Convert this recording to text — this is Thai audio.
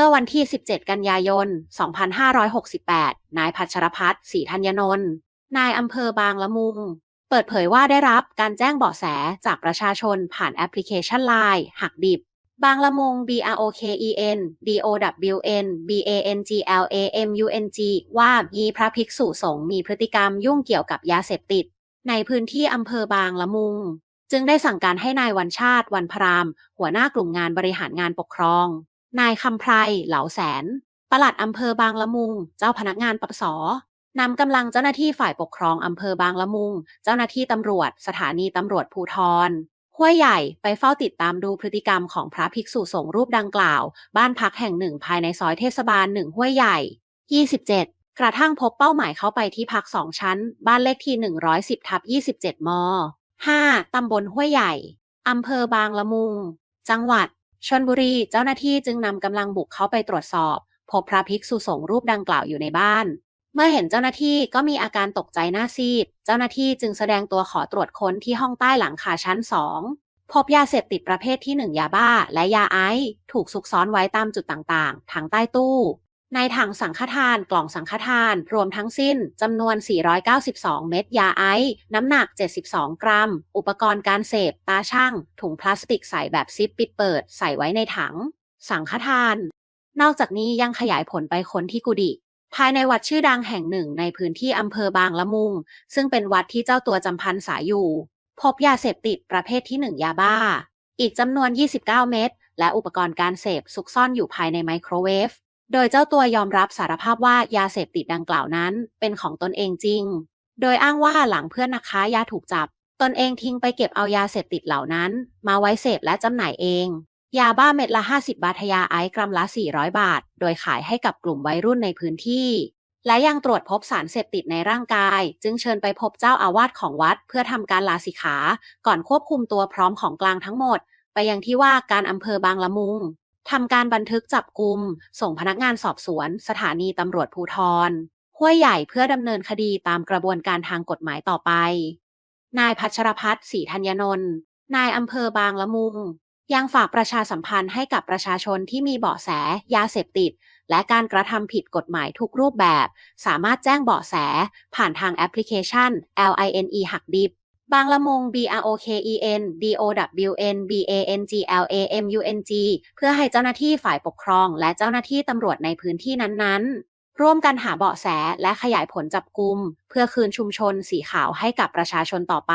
มื่อวันที่ 17 กันยายน 2568 นายพัชรพัฒน์ศรีธัญนนท์ นายอำเภอบางละมุง เปิดเผยว่าได้รับการแจ้งเบาะแสจากประชาชนผ่านแอปพลิเคชัน Line หักดิบบางละมุง B R O K E N D O W N B A N G L A M U N G ว่ามีพระภิกษุสงฆ์มีพฤติกรรมยุ่งเกี่ยวกับยาเสพติด ในพื้นที่อำเภอบางละมุง จึงได้สั่งการให้นายวันชาติวันพราม หัวหน้ากลุ่มงานบริหารงานปกครอง นายคำไพรเหลาแสน ปลัดอำเภอบางละมุง เจ้าพนักงานปปสนำกำลังเจ้าหน้าที่ฝ่ายปกครองอำเภอบางละมุง เจ้าหน้าที่ตำรวจ สถานีตำรวจภูทรห้วยใหญ่ไปเฝ้าติดตามดูพฤติกรรมของพระภิกษุสงฆ์รูปดังกล่าว บ้านพักแห่งหนึ่งภายในซอยเทศบาลหนึ่งห้วยใหญ่ 27 กระทั่งพบเป้าหมายเข้าไปที่พักสองชั้น บ้านเลขที่ 110ทับ27 ม 5 ตำบลห้วยใหญ่ อำเภอบางละมุง จังหวัด ชนบุรีเจ้าหน้าที่จึงนำกำลังบุกเข้าไปตรวจสอบ พบพระภิกษุสงฆ์รูปดังกล่าวอยู่ในบ้าน เมื่อเห็นเจ้าหน้าที่ก็มีอาการตกใจหน้าซีด เจ้าหน้าที่จึงแสดงตัวขอตรวจค้นที่ห้องใต้หลังคาชั้นสองพบยาเสพติดประเภทที่ 1 ยาบ้า และยาไอซ์ถูกซุกซ้อนไว้ตามจุดต่างๆ ทั้งใต้ตู้ ในถังสังฆทานกล่องสังฆทาน รวมทั้งสิ้นจำนวน 492 เม็ดยาไอซ์น้ำหนัก 72 กรัม อุปกรณ์การเสพ ตาช่าง ถุงพลาสติกใสแบบซิปปิดเปิด ใส่ไว้ในถัง สังฆทาน นอกจากนี้ยังขยายผลไปค้นที่กุฏิภายในวัดชื่อดังแห่งหนึ่งในพื้นที่อำเภอบางละมุง ซึ่งเป็นวัดที่เจ้าตัวจำพันษาอยู่ พบยาเสพติดประเภทที่1ยาบ้า อีกจำนวน 29 เม็ดและอุปกรณ์การเสพซุกซ่อนอยู่ภายในไมโครเวฟ โดยเจ้าตัวยอมรับสารภาพว่ายาเสพติดดังกล่าวนั้น เป็นของตนเองจริง โดยอ้างว่าหลังเพื่อนนักค้ายาถูกจับ ตนเองทิ้งไปเก็บเอายาเสพติดเหล่านั้น มาไว้เสพและจำหน่ายเอง ยาบ้าเม็ดละ 50 บาทยาไอซ์กรัมละ 400 บาท โดยขายให้กับกลุ่มวัยรุ่นในพื้นที่ และยังตรวจพบสารเสพติดในร่างกาย จึงเชิญไปพบเจ้าอาวาสของวัด เพื่อทำการลาสิกขา ก่อนควบคุมตัวพร้อมของกลางทั้งหมด ไปยังที่ว่าการอำเภอบางละมุง ทำการบันทึกจับกลุ่ม ส่งพนักงานสอบสวน สถานีตำรวจภูทรห้วยใหญ่เพื่อดำเนินคดีตามกระบวนการทางกฎหมายต่อไป นายพัชรพัฒน์ศรีธัญนนท์นายอำเภอบางละมุง ยังฝากประชาสัมพันธ์ให้กับประชาชนที่มีเบาะแส ยาเสพติด และการกระทำผิดกฎหมายทุกรูปแบบ สามารถแจ้งเบาะแส ผ่านทางแอปพลิเคชัน LINE หักดิบ บางละมง B R O K E N D O W N B A N G L A M U N G เพื่อให้เจ้าหน้าที่ฝ่ายปกครอง และเจ้าหน้าที่ตำรวจในพื้นที่นั้นๆ ร่วมกันหาเบาะแสและขยายผลจับกลุ่มเพื่อคืนชุมชนสีขาวให้กับประชาชนต่อไป